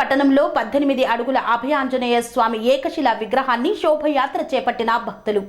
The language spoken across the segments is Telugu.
పట్టణంలో పద్దెనిమిది అడుగుల అభయాంజనేయ స్వామి ఏకశిల విగ్రహాన్ని శోభయాత్ర చేపట్టిన భక్తులు.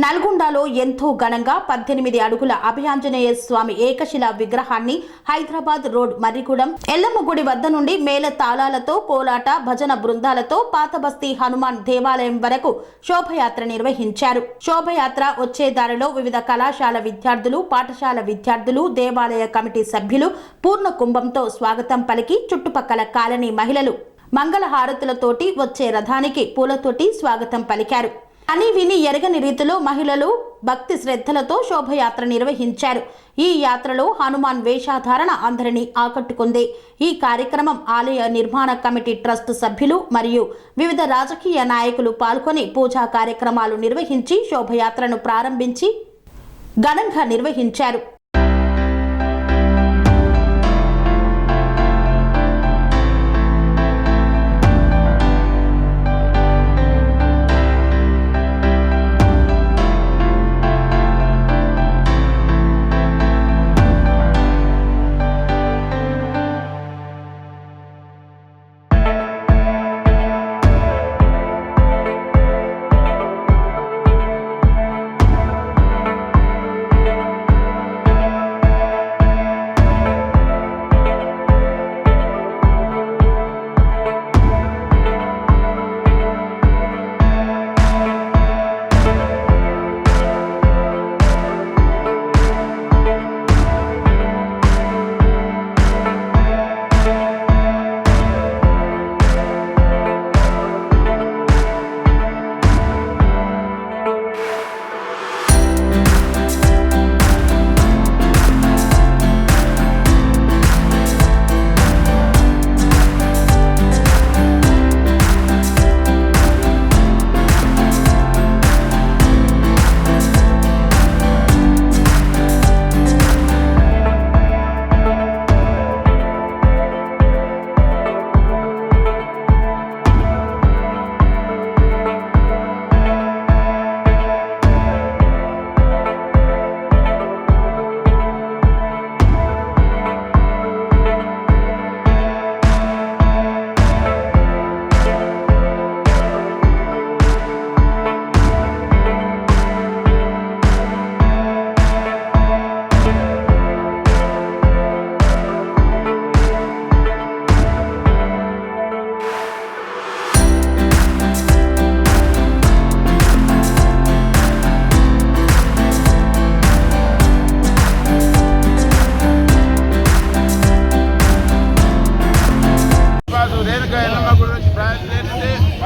నల్గొండలో ఎంతో ఘనంగా పద్దెనిమిది అడుగుల అభయాంజనేయ స్వామి ఏకశిల విగ్రహాన్ని హైదరాబాద్ రోడ్ మర్రిగూడెం ఎల్లమ్మ గుడి వద్ద నుండి మేళ తాళాలతో కోలాట భజన బృందాలతో పాతబస్తీ హనుమాన్ దేవాలయం వరకు శోభయాత్ర నిర్వహించారు. శోభయాత్ర వచ్చే దారిలో వివిధ కళాశాల విద్యార్థులు పాఠశాల విద్యార్థులు దేవాలయ కమిటీ సభ్యులు పూర్ణ కుంభంతో స్వాగతం పలికి చుట్టుపక్కల కాలనీ మహిళలు మంగళహారతులతోటి వచ్చే రథానికి పూలతోటి స్వాగతం పలికారు. అని విని ఎరగని రీతిలో మహిళలు భక్తి శ్రద్ధలతో శోభయాత్ర నిర్వహించారు. ఈ యాత్రలో హనుమాన్ వేషాధారణ అందరినీ ఆకట్టుకుంది. ఈ కార్యక్రమం ఆలయ నిర్మాణ కమిటీ ట్రస్ట్ సభ్యులు మరియు వివిధ రాజకీయ నాయకులు పాల్గొని పూజా కార్యక్రమాలు నిర్వహించి శోభయాత్రను ప్రారంభించి ఘనంగా నిర్వహించారు.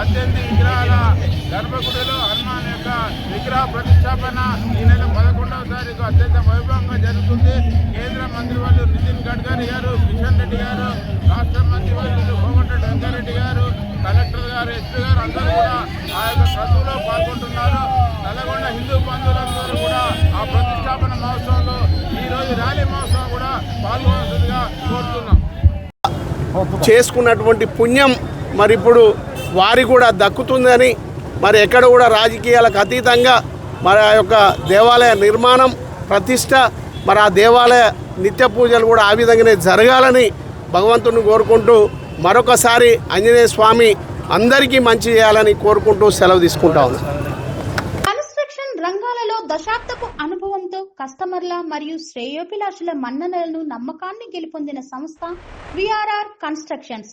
పద్దెనిమిది విగ్రహాల గర్భగుడిలో హనుమాన్ యొక్క విగ్రహ ప్రతిష్టాపన ఈ నెల పదకొండవ తారీఖు అత్యంత వైభవంగా జరుగుతుంది. కేంద్ర మంత్రివర్యులు నితిన్ గడ్కరీ గారు కిషన్ రెడ్డి గారు రాష్ట్ర మంత్రివర్యులు కోమటిరెడ్డి రంగారెడ్డి గారు కలెక్టర్ గారు ఎస్పీ గారు అందరూ కూడా ఆ యొక్క క్రతువులో పాల్గొంటున్నారు. నల్గొండ హిందూ బంధువులందరూ కూడా ఆ ప్రతిష్టాపన మహోత్సవంలో ఈరోజు ర్యాలీ మహోత్సవం కూడా పాల్గొనాల్సిందిగా కోరుతున్నాం. చేసుకున్నటువంటి పుణ్యం మరి ఇప్పుడు వారి కూడా దక్కుతుందని మరి ఎక్కడ కూడా రాజకీయాలకు అతీతంగా మరి ఆ యొక్క దేవాలయ నిర్మాణం ప్రతిష్ట మరి ఆ దేవాలయ నిత్య పూజలు కూడా ఆ విధంగానే జరగాలని భగవంతుని కోరుకుంటూ మరొకసారి ఆంజనేయ స్వామి అందరికీ మంచి చేయాలని కోరుకుంటూ సెలవు తీసుకుంటా కన్స్ట్రక్షన్ రంగాలలో దశాబ్దపు అనుభవంతో కస్టమర్ల మరియు శ్రేయోభిలాషుల మన్ననలను నమ్మకాన్ని గెలుపొందిన సంస్థ VRR constructions.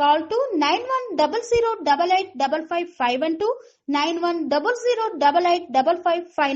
Call to 9100 8855 five.